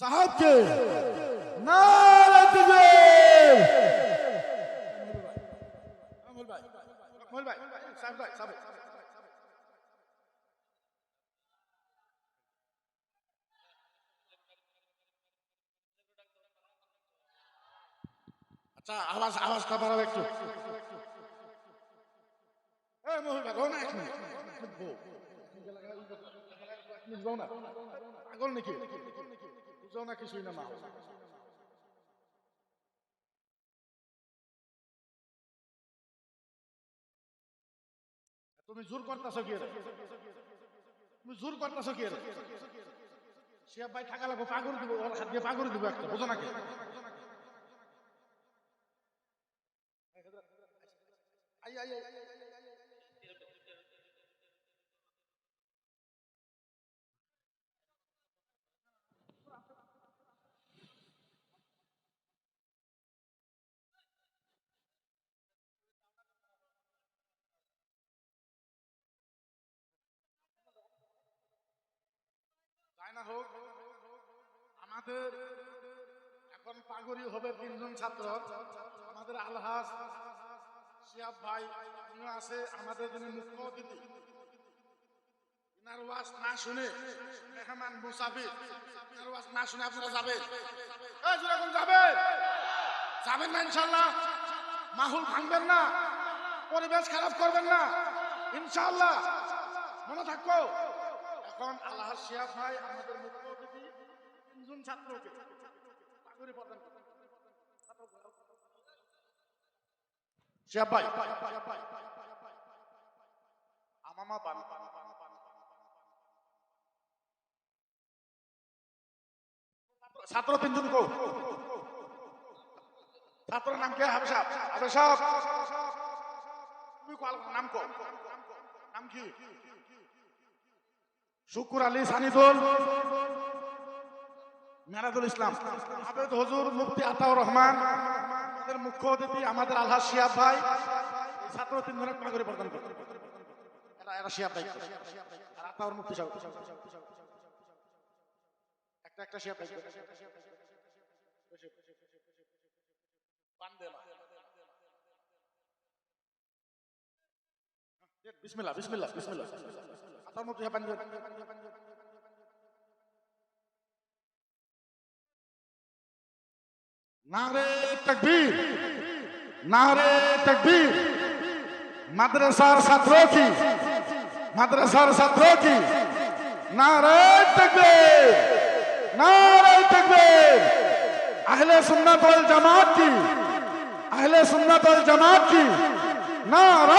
সাহাবকে আচ্ছা আওয়াজ আওয়াজটা বাড়াবে একটু মহুল এক মিনিট। বউ না। পাগল নাকি বুঝাও না কিছুই না মা তুমি জোর করতেছো কি? তুমি জোর করতেছো কি রে? ভাই থাকা লাগবো পাগল দিব ওর হাত দিয়ে পাগল দিব একটা বুঝো নাকি আই আই আই হোক, আমাদের এখন পাগড়ি হবে তিনজন ছাত্র। আমাদের আলহাস শিয়াব ভাই আছে আমাদের জন্য মুখ্য অতিথি। না শুনে না শুনে যাবেন। ইনশাল্লাহ মাহুল ভাঙবেন না, পরিবেশ খারাপ করবেন না। ইনশাল্লাহ মনে থাকব এখন আল্লাহ শিয়াব ভাই, আমাদের মুখ্য অতিথি তিনজন ছাত্রকে পাগড়ি প্রদান। শিয়াব ভাই, আমামা বান। ছাত্র তিনজন কো? ছাত্র নাম কে? হাবে সাহেব। হাবে সাহেব। তুমি নাম কো? নাম কি? শুকুর আলী সানিদুল মেরাদুল ইসলাম। আবেদ হজুর মুফতি আতাউর রহমান। আমাদের মুখ্য অতিথি, আমাদের আল্লাহ শিয়াব ভাই। ছাত্র তিনজনের পাগড়ি প্রদান করবে এরা শিয়াব ভাই। আতাউর মুফতি একটা একটা শিয়াব ভাই। বিসমিল্লাহ বিসমিল্লাহ বিসমিল্লাহ। तो नारे तकबीर नारे तकबीर। मदरसार सत्रों की, मदरसार सत्रों की। नारे तकबीर नारे तकबीर। अहले सुन्नत वाल जमात की, अहले सुन्नत वाल जमात की। नारे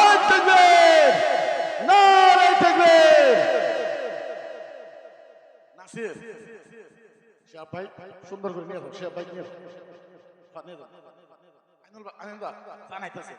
শিয়াব ভাই সুন্দর করে নিয়ে শিয়াব ভাই নিয়ে আইনুল ভাই জানাইতেছে।